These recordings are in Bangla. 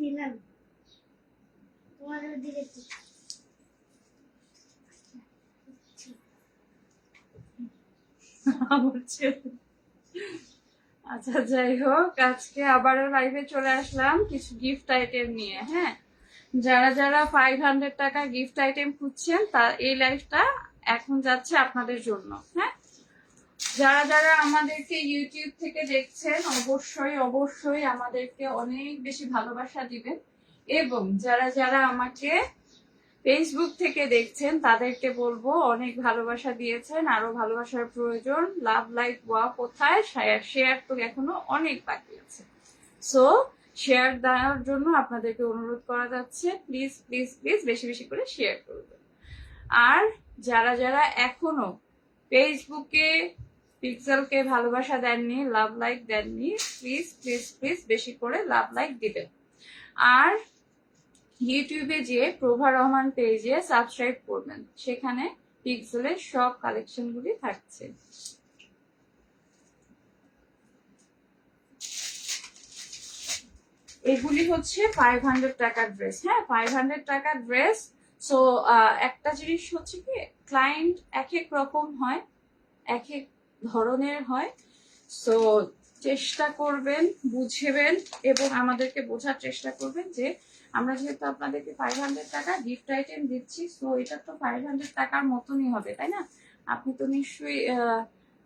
দিলাম তোমাদের দিকে? আচ্ছা যাই হোক, আজকে আবারও লাইভে চলে আসলাম কিছু গিফট আইটেম নিয়ে হ্যাঁ? যারা যারা five hundred taka gift item খুঁজছেন, তা এই লাইফটা এখন যাচ্ছে আপনাদের জন্য হ্যাঁ? যারা যারা আমাদেরকে ইউটিউব থেকে দেখছেন, অবশ্যই অবশ্যই আমাদেরকে অনেক বেশি ভালোবাসা দিবেন। এবং যারা যারা আমাকে ফেসবুক থেকে দেখছেন, তাদেরকে বলব অনেক ভালোবাসা দিয়েছেন, আরও ভালোবাসার প্রয়োজন। লাভ লাইক ওয়া কোথায়? শেয়ার শেয়ার তো এখনও অনেক বাকি আছে। সো শেয়ার দেওয়ার জন্য আপনাদেরকে অনুরোধ করা যাচ্ছে প্লিজ প্লিজ প্লিজ বেশি বেশি করে শেয়ার করবেন। আর যারা যারা এখনও ফেসবুকে পিক্সেলকে ভালোবাসা দেননি লাভ লাইক দেননি প্লিজ প্লিজ প্লিজ বেশি করে লাভ লাইক দিবেন আর ইউটিউবে যে প্রভা রহমান পেজে সাবস্ক্রাইব করবেন। সেখানে পিক্সেলের সব কালেকশনগুলি থাকছে। এগুলি হচ্ছে ফাইভ হান্ড্রেড টাকার ড্রেস হ্যাঁ ফাইভ হান্ড্রেড টাকার ড্রেস সো একটা জিনিস হচ্ছে কি ক্লায়েন্ট এক এক রকম হয়, এক এক ধরনের হয়। সো চেষ্টা করবেন, বুঝবেন এবং আমাদেরকে বোঝার চেষ্টা করবেন যে আমরা যেহেতু আপনাদেরকে five hundred taka gift item দিচ্ছি সো এটা তো ফাইভ হান্ড্রেড টাকার মতনই হবে, তাই না? আপনি তো নিশ্চয়ই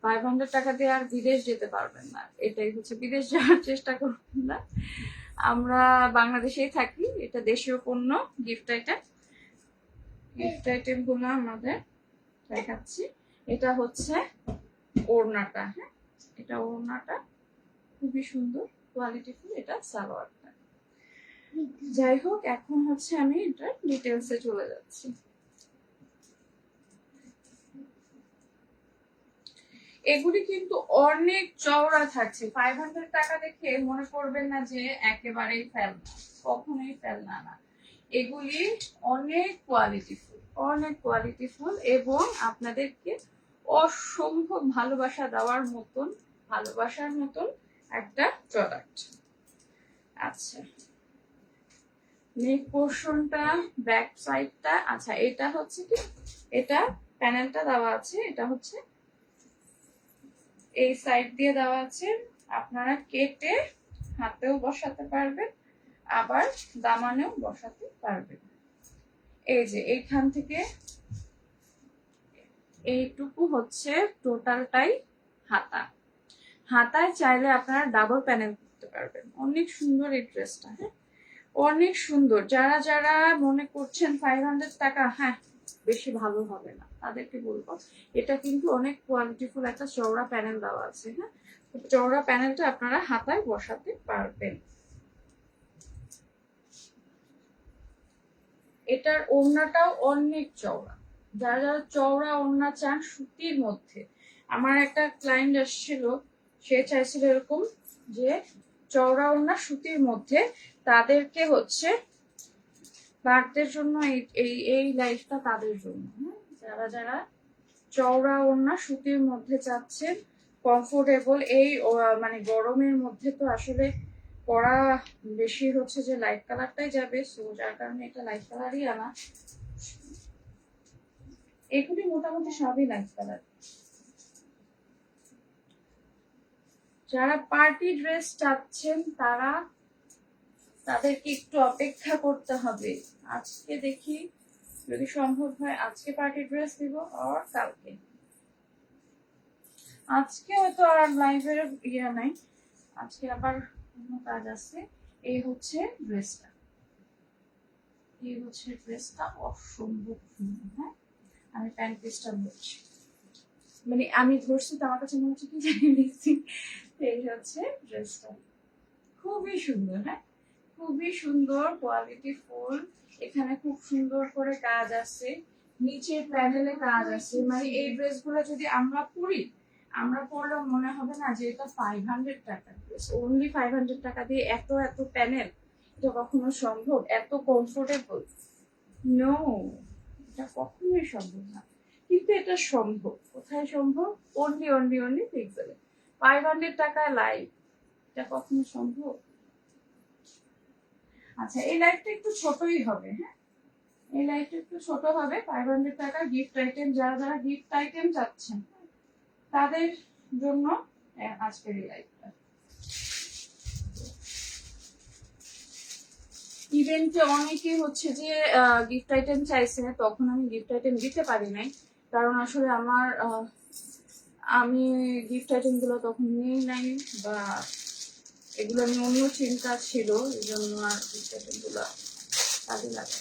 ফাইভ হান্ড্রেড টাকা দিয়ে আর বিদেশ যেতে পারবেন না। এটাই হচ্ছে বিদেশ যাওয়ার চেষ্টা করবেন না। আমরা বাংলাদেশেই থাকি, এটা দেশীয় পণ্য গিফট আইটেম গিফট আইটেমগুলো আমাদের দেখাচ্ছি। এটা হচ্ছে ওড়নাটা হ্যাঁ? এটা ওড়নাটা, খুবই সুন্দর কোয়ালিটিফুল এটা সালোয়ারটা। যাই হোক, এখন হচ্ছে আমি এটা ডিটেলসে চলে যাচ্ছি। এগুলি কিন্তু অনেক চওড়া থাকছে। ফাইভ হান্ড্রেড টাকা দেখে মনে করবেন না যে একেবারেই ফেলনা, কখনোই ফেলনা না। এগুলি অনেক কোয়ালিটিফুল অনেক কোয়ালিটিফুল এবং আপনাদেরকে অসম্ভব ভালোবাসা দেওয়ার মতন, ভালোবাসার মতন একটা প্রোডাক্ট আচ্ছা। নেক পোর্শনটা ব্যাক সাইডটা আচ্ছা এটা হচ্ছে কি? এটা প্যানেলটা দেওয়া আছে, এটা হচ্ছে এই সাইড দিয়ে দেওয়া আছে। আপনারা কেটে হাতেও বসাতে পারবেন, আবার দামানেও বসাতে পারবেন। এই যে, এইখান থেকে এইটুকু হচ্ছে টোটালটাই হাতা। হাতায় চাইলে আপনারা ডাবল প্যানেল করতে পারবেন। অনেক সুন্দর এই ড্রেসটা হ্যাঁ? অনেক সুন্দর। যারা যারা মনে করছেন ফাইভ হান্ড্রেড টাকা হ্যাঁ বেশি ভালো হবে না, তাদেরকে বলব। এটা কিন্তু অনেক কোয়ালিটিফুল একটা চওড়া প্যানেল দেওয়া আছে হ্যাঁ? চওড়া প্যানেলটা আপনারা হাতায় বসাতে পারবেন। এটার ওড়নাটাও অনেক চওড়া। যারা যারা চওড়া, ওড়না চান সুতির মধ্যে। আমার একটা ক্লায়েন্ট আসছিল, সে চাইছিল এরকম যে চওড়া, ওড়না সুতির মধ্যে তাদেরকে হচ্ছে বাড়তের জন্য এই এই লাইফটা তাদের জন্য? যারা যারা চওড়া, ওড়না সুতির মধ্যে চাচ্ছেন কমফোর্টেবল এই মানে গরমের মধ্যে তো আসলে পরা বেশি হচ্ছে যে লাইট কালারটাই যাবে। সো যার কারণে এটা লাইট কালারই আনা। এগুলি মোটামুটি সবই কালার যারা পার্টি ড্রেস চাচ্ছেন, তারা তাদেরকে একটু অপেক্ষা করতে হবে। আজকে দেখি যদি সম্ভব হয় আজকে পার্টি ড্রেস দিব আর কালকে। আজকে হয়তো আর লাইভের ইয়ে নাই। আজকে আবার অন্য কাজ আছে। এই হচ্ছে ড্রেসটা এই হচ্ছে ড্রেসটা অসম্ভব হ্যাঁ? আমি প্যান্ট পিসটা ধরছি মানে আমি ধরছি তো আমার কাছে মনে হচ্ছে কি জানি লিখছি এই হচ্ছে ড্রেসটা। খুবই সুন্দর হ্যাঁ? খুবই সুন্দর কোয়ালিটি ফুল এখানে খুব সুন্দর করে কাজ আছে। নিচের প্যানেলে কাজ আছে। মানে এই ড্রেসগুলো যদি আমরা পরি, আমরা পরলেও মনে হবে না যে এটা five hundred taka dress only five hundred taka দিয়ে এত এত প্যানেল, এটা কখনো সম্ভব? এত কমফোর্টেবল নো এটা কখনোই সম্ভব না। কিন্তু এটা সম্ভব। কোথায় সম্ভব? অনলি অনলি অনলি পিক্সেলে ফাইভ হান্ড্রেড টাকায় লাইভ এটা কখনো সম্ভব? আচ্ছা এই লাইফটা একটু ছোটই হবে হ্যাঁ? এই লাইফটা একটু ছোট হবে। Five hundred taka gift item যারা যারা গিফট আইটেম চাচ্ছেন, তাদের জন্য আজকের এই লাইফটা ইভেন্টে অনেকে হচ্ছে যে গিফট আইটেম চাইছে, তখন আমি গিফট আইটেম দিতে পারি নাই। কারণ আসলে আমার আমি গিফট আইটেমগুলো তখন নিই নাই বা এগুলো নিয়ে অন্য চিন্তা ছিল এই জন্য আর গিফট আইটেমগুলো কাজে লাগে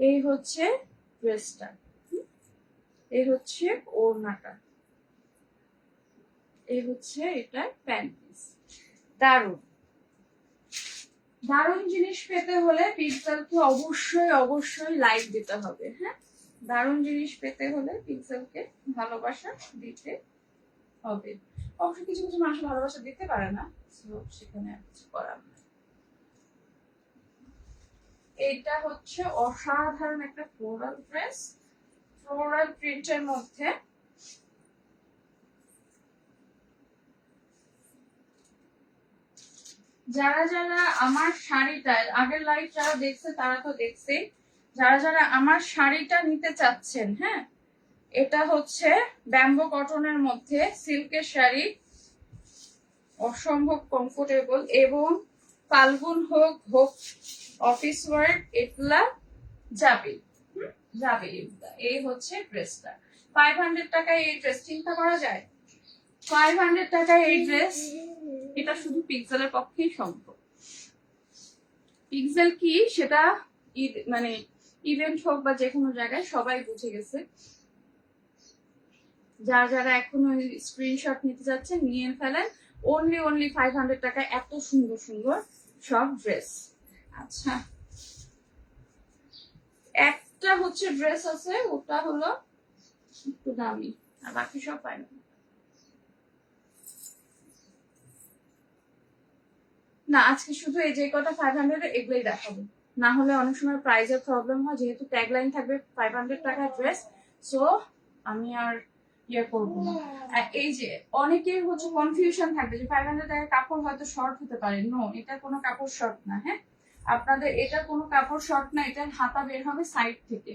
এই হচ্ছে ড্রেসটা এই হচ্ছে ওড়নাটা। এই হচ্ছে এটা প্যান্ট পিস দারুণ। দারুণ জিনিস পেতে হলে পিক্সেলকে অবশ্যই অবশ্যই লাইক দিতে হবে হ্যাঁ? দারুণ জিনিস পেতে হলে পিক্সেলকে ভালোবাসা দিতে হবে। অবশ্য কিছু কিছু মানুষ ভালোবাসা দিতে পারে না সেখানে কিছু করার এটা হচ্ছে অসাধারণ একটা ফ্লোরাল ড্রেস ফ্লোরাল প্রিন্টের মধ্যে যারা যারা আমার শাড়িটা, আগের লাইভ যারা দেখছে তারা তো দেখছে যারা যারা আমার শাড়িটা নিতে চাচ্ছেন হ্যাঁ এটা হচ্ছে ব্যাম্বো কটনের মধ্যে সিল্কের শাড়ি। অসম্ভব কমফোর্টেবল এবং ফাল্গুন হোক হোক অফিস ওয়ার্ক, এগুলা যাবে। যাবে এই হচ্ছে ড্রেসটা। ফাইভ হান্ড্রেড টাকায় এই ড্রেস চিন্তা করা যায়? ফাইভ হান্ড্রেড টাকায় এই ড্রেস, এটা শুধু পিক্সেলের পক্ষেই সম্ভব। পিক্সেল কি? সেটা ঈদ- মানে ইভেন্ট হোক বা যে কোনো জায়গায় সবাই বুঝে গেছে। যারা যারা এখনও স্ক্রিনশট নিতে যাচ্ছে নিয়ে ফেলেন। অনলি অনলি ফাইভ হান্ড্রেড টাকায় এত সুন্দর সুন্দর সব ড্রেস। আচ্ছা। একটা হচ্ছে ড্রেস আছে, ওটা হলো একটু দামি, আর বাকি সব পাই না, আজকে শুধু এই যে কটা ফাইভ হান্ড্রেড এগুলোই দেখাবো। না হলে অনেক সময় প্রাইসের প্রবলেম হয়, যেহেতু ট্যাগলাইন থাকবে ফাইভ হান্ড্রেড টাকার ড্রেস সো আমি আর ইয়ে করব এই যে অনেকের হচ্ছে কনফিউশন থাকবে যে ফাইভ হান্ড্রেড টাকার কাপড় হয়তো শর্ট হতে পারে। নো এটা কোনো কাপড় শর্ট না হ্যাঁ? আপনাদের, এটা কোনো কাপড় শর্ট না এটার হাতা বের হবে সাইড থেকে।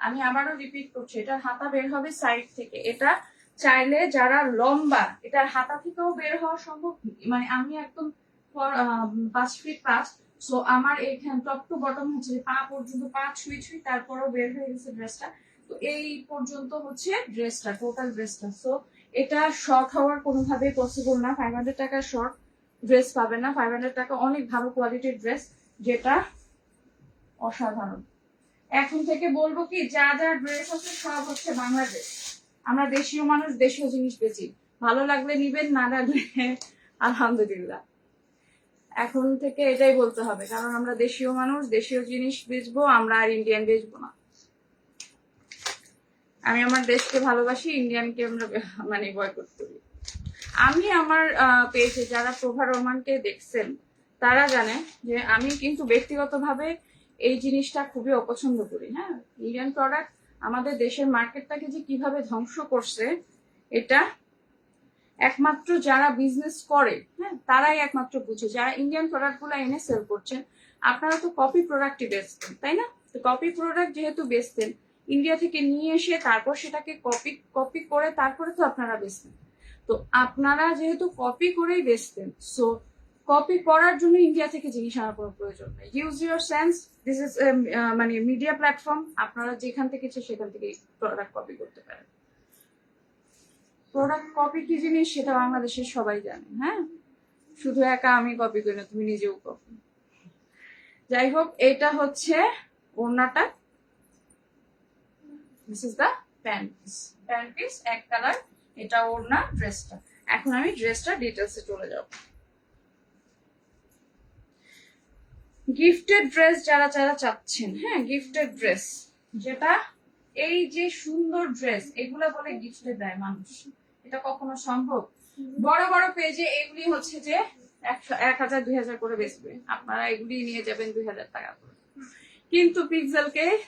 আমি আবারও রিপিট করছি এটার হাতা বের হবে সাইড থেকে। এটা চাইলে যারা লম্বা এটার হাতা থেকেও বের হওয়া সম্ভব মানে আমি একদম পাঁচ ফিট পাঁচ সো আমার এইখানে টপ টু বটম হচ্ছে পা পর্যন্ত পা ছুঁই ছুঁই, তারপরেও বের হয়ে গেছে ড্রেসটা তো এই পর্যন্ত হচ্ছে ড্রেসটা টোটাল ড্রেসটা সো এটা শর্ট হওয়ার কোনোভাবেই পসিবল না। ফাইভ হান্ড্রেড টাকার শর্ট ড্রেস পাবে না। ফাইভ হান্ড্রেড টাকা অনেক ভালো কোয়ালিটির ড্রেস যেটা অসাধারণ। এখন থেকে বলব কি, যা যা ড্রেস আছে সব হচ্ছে বাংলাদেশ। আমরা দেশীয় মানুষ, দেশীয় জিনিস বেচি। ভালো লাগলে নিবেন, না লাগলে আলহামদুলিল্লাহ। এখন থেকে এটাই বলতে হবে, কারণ আমরা দেশীয় মানুষ, দেশীয় জিনিস বেচবো, আমরা আর ইন্ডিয়ান বেচবো না। আমি আমার দেশকে ভালোবাসি ইন্ডিয়ানকে আমরা মানে বয়কট করি। আমি আমার পেজে যারা প্রভা রহমানকে দেখছেন তারা জানে যে আমি কিন্তু ব্যক্তিগতভাবে এই জিনিসটা খুবই অপছন্দ করি হ্যাঁ? ইন্ডিয়ান প্রোডাক্ট আমাদের দেশের মার্কেটটাকে যে কীভাবে ধ্বংস করছে, এটা একমাত্র যারা বিজনেস করে হ্যাঁ? তারাই একমাত্র বুঝে। যারা ইন্ডিয়ান প্রোডাক্টগুলো এনে সেল করছেন, আপনারা তো কপি প্রোডাক্টই বেচতেন, তাই না? তো কপি প্রোডাক্ট যেহেতু বেচতেন ইন্ডিয়া থেকে নিয়ে এসে তারপর সেটাকে কপি কপি করে তারপরে তো আপনারা বেচতেন। তো আপনারা যেহেতু কপি করেই বেচতেন সো কপি করার জন্য ইন্ডিয়া থেকে জিনিস আনার কোনো প্রয়োজন নেই। Use your sense this is মানে মিডিয়া প্ল্যাটফর্ম আপনারা যেখান থেকে সেখান থেকে প্রোডাক্ট কপি করতে পারেন। প্রোডাক্ট কপি কি জিনিস সেটা বাংলাদেশের সবাই জানে হ্যাঁ? শুধু একা আমি কপি করি না, তুমি নিজেও কপি যাই হোক, এটা হচ্ছে ওড়নাটা। This is the pant piece pant piece এক কালার এটা ওড়না ড্রেসটা এখন আমি ড্রেসটা ডিটেলসে চলে যাব। গিফটেড ড্রেস যারা যারা চাচ্ছেন হ্যাঁ গিফটেড ড্রেস যেটা এই যে সুন্দর ড্রেস এগুলা বলে গিফটে দেয় মানুষ। এটা কখনো সম্ভব? বড় বড় পেজে এগুলি হচ্ছে যে একশো, এক হাজার, দুই হাজার করে বেচবে। আপনারা এগুলি নিয়ে যাবেন দুই হাজার টাকা করে। কিন্তু পিক্সেলকে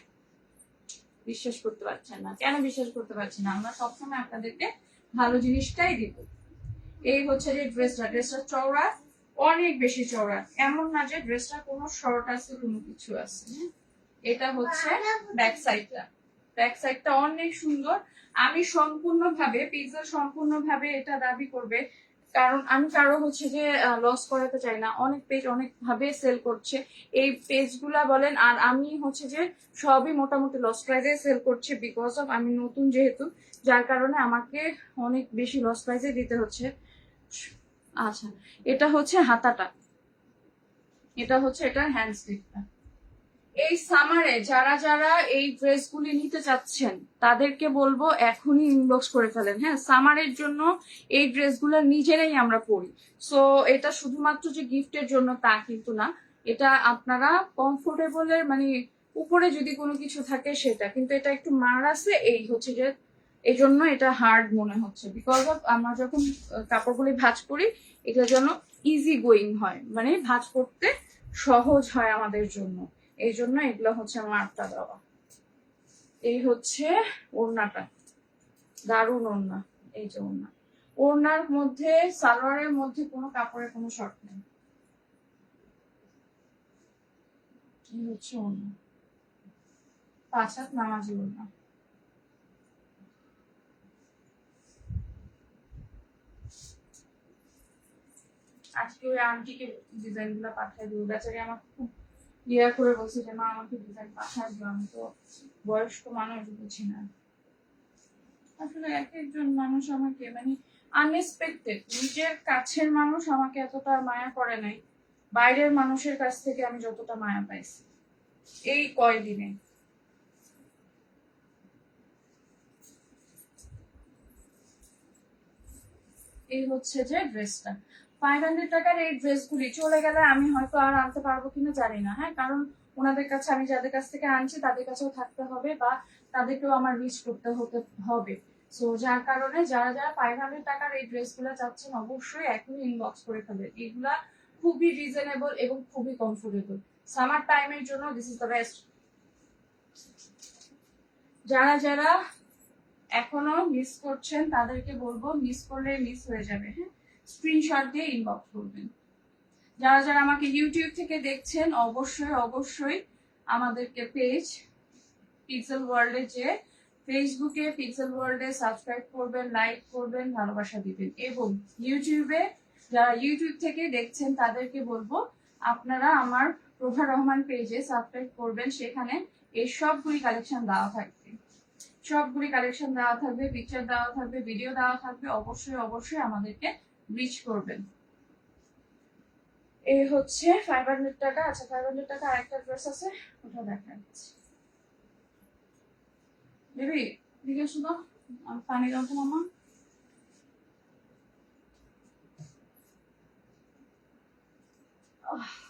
বিশ্বাস করতে পারছেন না। কেন বিশ্বাস করতে পারছেন না? আমরা সবসময় আপনাদেরকে ভালো জিনিসটাই দিব। এই হচ্ছে যে ড্রেসটা ড্রেসটা চওড়া অনেক বেশি চওড়া। এমন না যে ড্রেসটা কোনো শর্ট আছে, কোনো কিছু আছে? এটা হচ্ছে ব্যাক সাইডটা ব্যাক সাইডটা অনেক সুন্দর। আমি সম্পূর্ণভাবে পিৎজা সম্পূর্ণভাবে এটা দাবি করবে। কারণ আমি কারও হচ্ছে যে লস করাতে চাই না। অনেক পেজ অনেক ভাবে সেল করছে। এই পেজগুলা বলেন, আর আমি হচ্ছে যে সবই মোটামুটি লস প্রাইসে সেল করছে বিকজ অফ আমি নতুন যেহেতু, যার কারণে আমাকে অনেক বেশি লস প্রাইজে দিতে হচ্ছে। আচ্ছা এটা হচ্ছে হাতাটা। এটা হচ্ছে এটা হ্যান্ড স্লিপটা এই সামারে যারা যারা এই ড্রেসগুলি নিতে চাচ্ছেন, তাদেরকে বলব এখনই ইনবক্স করে ফেলেন। হ্যাঁ সামারের জন্য এই ড্রেসগুলো নিজেরাই আমরা পরি। সো এটা শুধুমাত্র যে গিফটের জন্য তা কিন্তু না। এটা আপনারা কমফোর্টেবলের মানে উপরে যদি কোনো কিছু থাকে সেটা। কিন্তু এটা একটু মার আছে, এই হচ্ছে যে এই জন্য এটা হার্ড মনে হচ্ছে। বিকজ অফ আমরা যখন কাপড়গুলি ভাঁজ করি, এটা যেন ইজি গোয়িং হয়। মানে ভাঁজ করতে সহজ হয় আমাদের জন্য। এই জন্য এগুলো হচ্ছে মারটা দেওয়া। এই হচ্ছে ওড়নাটা। দারুণ ওড়না, এই যে ওড়না। ওড়নার মধ্যে, সালোয়ারের মধ্যে কোনো কাপড়ের কোনো শর্ট নেই। হচ্ছে ওড়না। পাঁচ হাত নামাজি ওড়না। আজকে ওই আন্টিকে ডিজাইনগুলো পাঠিয়ে দিও বেচারি আমার খুব ইয়া করে বলছে যে, মা, আমাকে ডিজাইন দিও, আমি তো বয়স্ক মানুষ, বুঝি না। আসলে এক একজন মানুষ আমাকে মানে আনএক্সপেক্টেড নিজের কাছের মানুষ আমাকে এতটা মায়া করে নাই। বাইরের মানুষের কাছ থেকে আমি যতটা মায়া পাইছি, এই কয়দিনে। এই হচ্ছে যে ড্রেসটা ফাইভ হান্ড্রেড টাকার এই ড্রেসগুলি চলে গেলে আমি হয়তো আর আনতে পারব কিনা জানি না হ্যাঁ? কারণ ওনাদের কাছে আমি যাদের কাছ থেকে আনছি, তাদের কাছেও থাকতে হবে বা তাদেরকেও আমার রিচ করতে হতে হবে। সো যার কারণে যারা যারা ফাইভ হান্ড্রেড টাকার এই ড্রেসগুলো চাচ্ছেন, অবশ্যই এখনই ইনবক্স করে ফেলবেন। এগুলা খুবই রিজনেবল এবং খুবই কমফোর্টেবল সামার টাইমের জন্য দিস ইজ দ্য বেস্ট যারা যারা এখনও মিস করছেন, তাদেরকে বলব মিস করলে মিস হয়ে যাবে হ্যাঁ? স্ক্রিনশট দিয়ে ইনবক্স করবেন। যারা যারা আমাকে ইউটিউব থেকে দেখছেন, অবশ্যই অবশ্যই আমাদেরকে পেজ পিক্সেল ওয়ার্ল্ডে যে ফেসবুকে পিক্সেল ওয়ার্ল্ডে সাবস্ক্রাইব করবেন লাইক করবেন, ভালোবাসা দিবেন। এবং ইউটিউবে যারা ইউটিউব থেকে দেখছেন, তাদেরকে বলব, আপনারা আমার প্রভা রহমান পেজে সাবস্ক্রাইব করবেন। সেখানে এই সবগুলি কালেকশন দেওয়া থাকবে। সবগুলি কালেকশন দেওয়া থাকবে পিকচার দেওয়া থাকবে ভিডিও দেওয়া থাকবে। অবশ্যই অবশ্যই আমাদেরকে রিচ করবেন। এই হচ্ছে ফাইভ হান্ড্রেড টাকা। আচ্ছা ফাইভ হান্ড্রেড টাকা আরেকটা ড্রেস আছে ওটা দেখা যাচ্ছে। বেবি দিকে শুধু পানি দাও তো মামা। আহ।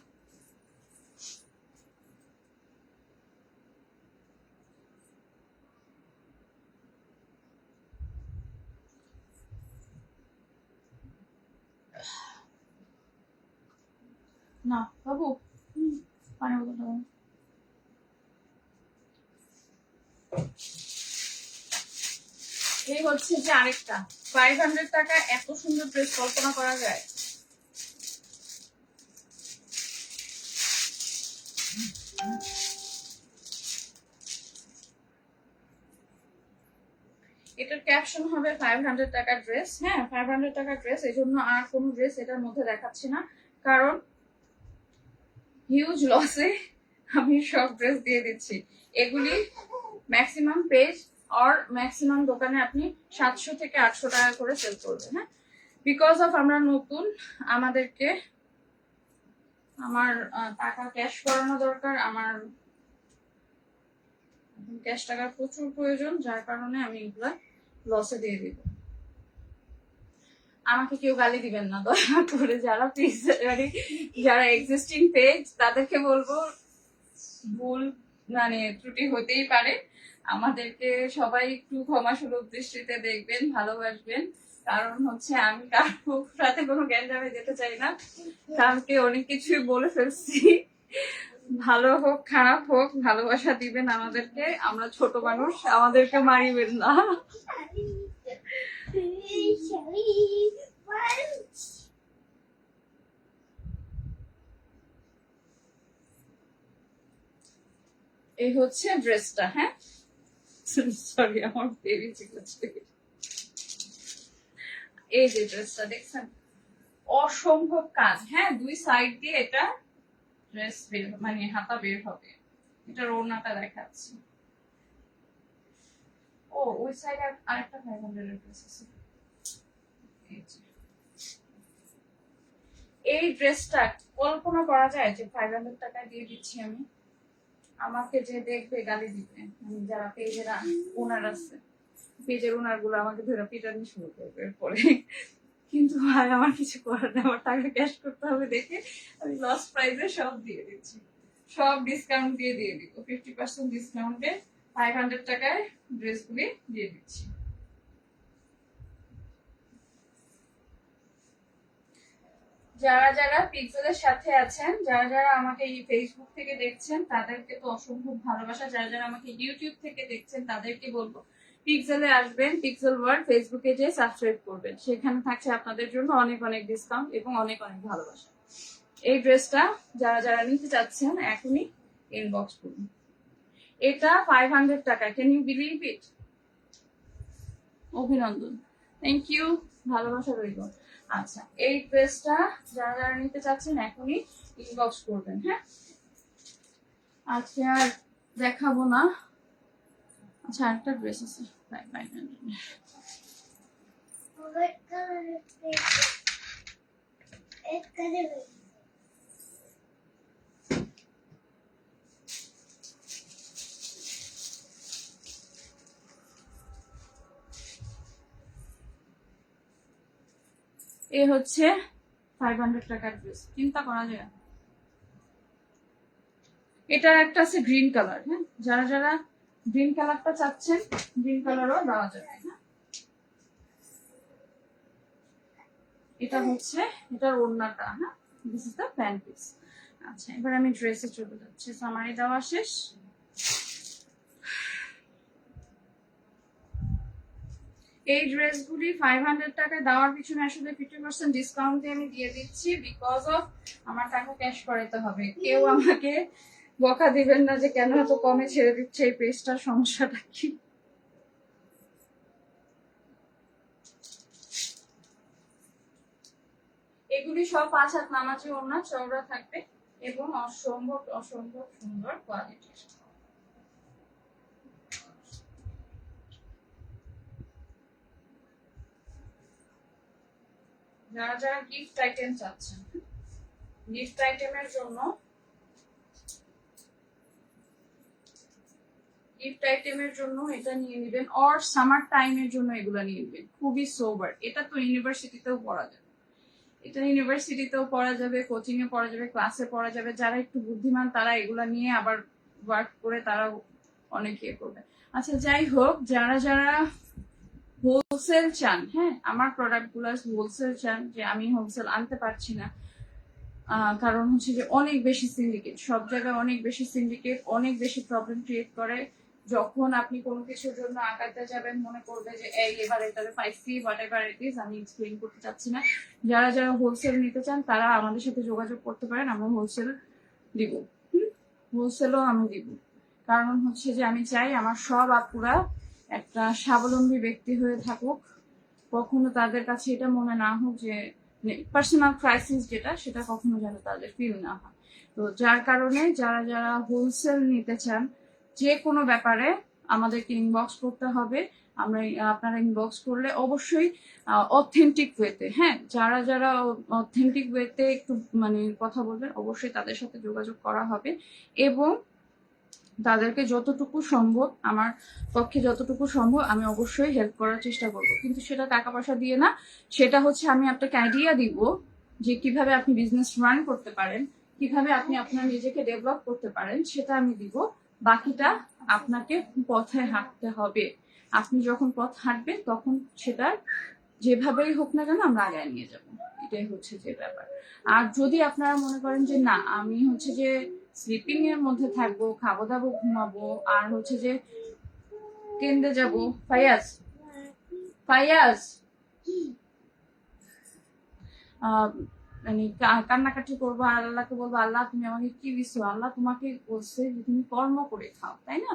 এই হচ্ছে যে আরেকটা। ফাইভ হান্ড্রেড টাকা এত সুন্দর ড্রেস কল্পনা করা যায়। এটার ক্যাপশন হবে ফাইভ হান্ড্রেড টাকার ড্রেস হ্যাঁ ফাইভ হান্ড্রেড টাকার ড্রেস এই জন্য আর কোনো ড্রেস এটার মধ্যে দেখাচ্ছি না। কারণ হিউজ লসে আমি সব ড্রেস দিয়ে দিচ্ছি। এগুলি ম্যাক্সিমাম পেজ আর ম্যাক্সিমাম দোকানে আপনি সাতশো থেকে আটশো টাকা করে সেল করবেন হ্যাঁ? বিকজ অফ আমরা নতুন, আমাদেরকে আমার টাকা ক্যাশ করানো দরকার, আমার ক্যাশ টাকার প্রচুর প্রয়োজন, যার কারণে আমি এগুলা লসে দিয়ে দিব। আমাকে কেউ গালি দিবেন না, দয়া করে যারা প্লিজ যারা এক্সিস্টিং পেজ তাদেরকে বলব, ভুল মানে ত্রুটি হতেই পারে। আমাদেরকে সবাই একটু ক্ষমা সুলভ দৃষ্টিতে দেখবেন, ভালোবাসবেন। কারণ হচ্ছে আমি কারোর সাথে কোনো গ্যাঞ্জামে যেতে চাই না। কালকে অনেক কিছুই বলে ফেলছি। ভালো হোক, খারাপ হোক, ভালোবাসা দিবেন আমাদেরকে। আমরা ছোট মানুষ, আমাদেরকে মারিবেন না। এই হচ্ছে ড্রেসটা হ্যাঁ? সরি আমার বেবি এই যে ড্রেসটা, দেখছেন? অসম্ভব কাজ হ্যাঁ? দুই সাইড দিয়ে এটা ড্রেস বের মানে হাতা বের হবে। এটার ওড়নাটা দেখাচ্ছি। ও, ওই সাইডে আরেকটা ফাইভ হান্ড্রেড ড্রেস আছে। এই যে। ড্রেসটা কল্পনা করা যায় যে ফাইভ হান্ড্রেড টাকা দিয়ে দিচ্ছি আমি। আমাকে যে দেখবে, গালি দিবে। মানে যারা পেজের ওনার আছে পেজের ওনারগুলো আমাকে ধরে পিটানি শুরু করবে এরপরে। কিন্তু ভাই আমার কিছু করার নেই, আমার টাকা ক্যাশ করতে হবে দেখে আমি লস প্রাইসে সব দিয়ে দিচ্ছি। সব ডিসকাউন্ট দিয়ে দিয়ে দিব। ফিফটি পার্সেন্ট ডিসকাউন্টে ফাইভ হান্ড্রেড টাকায় ড্রেসগুলি দিয়ে দিচ্ছি। যারা যারা পিক্সেলের সাথে আছেন, যারা যারা আমাকে এই ফেসবুক থেকে দেখছেন, তাদেরকে তো অসম্ভব ভালোবাসা। যারা যারা আমাকে ইউটিউব থেকে দেখছেন, তাদেরকে বলব পিক্সেলে আসবেন পিক্সেল ওয়ার্ল্ড ফেসবুকে যে সাবস্ক্রাইব করবেন। সেখানে থাকছে আপনাদের জন্য অনেক অনেক ডিসকাউন্ট এবং অনেক অনেক ভালোবাসা। এই ড্রেসটা যারা যারা নিতে চাচ্ছেন, এখনই ইনবক্স করুন। এটা five hundred taka can you believe it অভিনন্দন। থ্যাংক ইউ ভালোবাসা রইল। আচ্ছা এই ড্রেসটা যারা যারা নিতে চাচ্ছেন এখনই ইনবক্স করবেন হ্যাঁ? আজকে আর দেখাবো না। আচ্ছা আরেকটা ড্রেস আছে। ফাইভ হান্ড্রেড এ হচ্ছে ফাইভ হান্ড্রেড টাকার ড্রেস চিন্তা করা যায় এটা একটা আছে গ্রিন কালার হ্যাঁ? যারা যারা গ্রিন কালারটা চাচ্ছেন গ্রিন কালারও দেওয়া যাবে হ্যাঁ? এটা হচ্ছে, এটার ওড়নাটা হ্যাঁ? This is the pant piece আচ্ছা এবার আমি ড্রেসে চলে যাচ্ছি। সামারি দেওয়া শেষ। এই ড্রেসগুলি ফাইভ হান্ড্রেড টাকা দেওয়ার পিছনে আসলে ফিফটি পার্সেন্ট ডিসকাউন্ট দিয়ে আমি দিয়ে দিচ্ছি বিকজ অফ আমার টাকা ক্যাশ করাতে হবে। কেউ আমাকে বকা দিবেন না যে কেন এত কমে ছেড়ে দিচ্ছে এই পেজটার সমস্যাটা কি? এগুলি সব পাঁচ হাত নামাজি ওড়না, চওড়া থাকবে এবং অসম্ভব অসম্ভব সুন্দর কোয়ালিটির যারা যারা গিফট আইটেম চাচ্ছেন গিফট আইটেমের জন্য গিফট আইটেমের জন্য এটা নিয়ে নেবেন অর সামার টাইমের জন্য এগুলো নিয়ে নেবেন। খুবই সোবার এটা তো ইউনিভার্সিটিতেও পড়া যাবে। এটা ইউনিভার্সিটিতেও পড়া যাবে কোচিং এ পড়া যাবে ক্লাসে পড়া যাবে। যারা একটু বুদ্ধিমান, তারা এগুলা নিয়ে আবার ওয়ার্ক করে তারা অনেক ইয়ে করবে। আচ্ছা যাই হোক, যারা যারা হোলসেল চান হ্যাঁ? আমার প্রোডাক্টগুলো হোলসেল চান, যে আমি হোলসেল আনতে পারছি না। কারণ হচ্ছে যে অনেক বেশি সিন্ডিকেট সব জায়গায় অনেক বেশি সিন্ডিকেট অনেক বেশি প্রবলেম ক্রিয়েট করে। যখন আপনি কোনো কিছুর জন্য আঁকাতে যাবেন, মনে করবে যে, এই, এবার এটাতে পাইছি হোয়াট এভার ইট ইজ আমি এক্সপ্লেন করতে চাচ্ছি না। যারা যারা হোলসেল নিতে চান, তারা আমাদের সাথে যোগাযোগ করতে পারেন, আমরা হোলসেল দিব। হোলসেলও আমি দিব। কারণ হচ্ছে যে, আমি চাই আমার সব আপুরা একটা স্বাবলম্বী ব্যক্তি হয়ে থাকুক, কখনো তাদের কাছে এটা মনে না হোক যে পার্সোনাল ক্রাইসিস যেটা, সেটা কখনো যেন তাদের ফিল না হয়। তো যার কারণে যারা যারা হোলসেল নিতে চান, যে কোনো ব্যাপারে আমাদেরকে ইনবক্স করতে হবে। আমরা আপনারা ইনবক্স করলে অবশ্যই অথেন্টিক ওয়েতে হ্যাঁ যারা যারা অথেন্টিক ওয়েতে একটু মানে কথা বলবেন, অবশ্যই তাদের সাথে যোগাযোগ করা হবে। এবং তাদেরকে যতটুকু সম্ভব, আমার পক্ষে যতটুকু সম্ভব, আমি অবশ্যই হেল্প করার চেষ্টা করব। কিন্তু সেটা টাকা পয়সা দিয়ে না, সেটা হচ্ছে আমি আপনাকে আইডিয়া দিব যে কীভাবে আপনি বিজনেস রান করতে পারেন, কীভাবে আপনি আপনার নিজেকে ডেভেলপ করতে পারেন, সেটা আমি দিব। বাকিটা আপনাকে পথে হাঁটতে হবে। আপনি যখন পথ হাঁটবেন, তখন সেটার যেভাবেই হোক না কেন আমরা আগায় নিয়ে যাব। এটাই হচ্ছে যে ব্যাপার। আর যদি আপনারা মনে করেন যে না, আমি হচ্ছে যে স্লিপিং এর মধ্যে থাকব খাব দাবো ঘুমাবো, আর হচ্ছে যে কেন্দ্রে যাব। ফায়াজ ফায়াজ মানে কান্নাকাটি করব আর আল্লাহকে বলব, আল্লাহ, তুমি আমাকে কি দিছো? আল্লাহ তোমাকে বলছে যে তুমি কর্ম করে খাও। তাই না?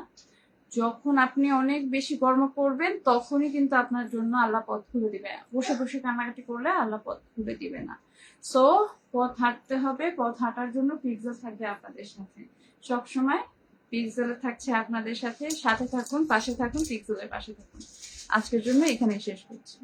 যখন আপনি অনেক বেশি কর্ম করবেন তখনই কিন্তু আপনার জন্য আল্লাহ পথ খুলে দিবে। বসে বসে কান্নাকাটি করলে আল্লাহ পথ খুলে দিবে না। সো পথ হাঁটতে হবে। পথ হাঁটার জন্য পিক্সেল থাকবে আপনাদের সাথে। সব সময় পিক্সেলে থাকছে আপনাদের সাথে। সাথে থাকুন, পাশে থাকুন পিক্সেলের পাশে থাকুন। আজকের জন্য এখানে শেষ করছি।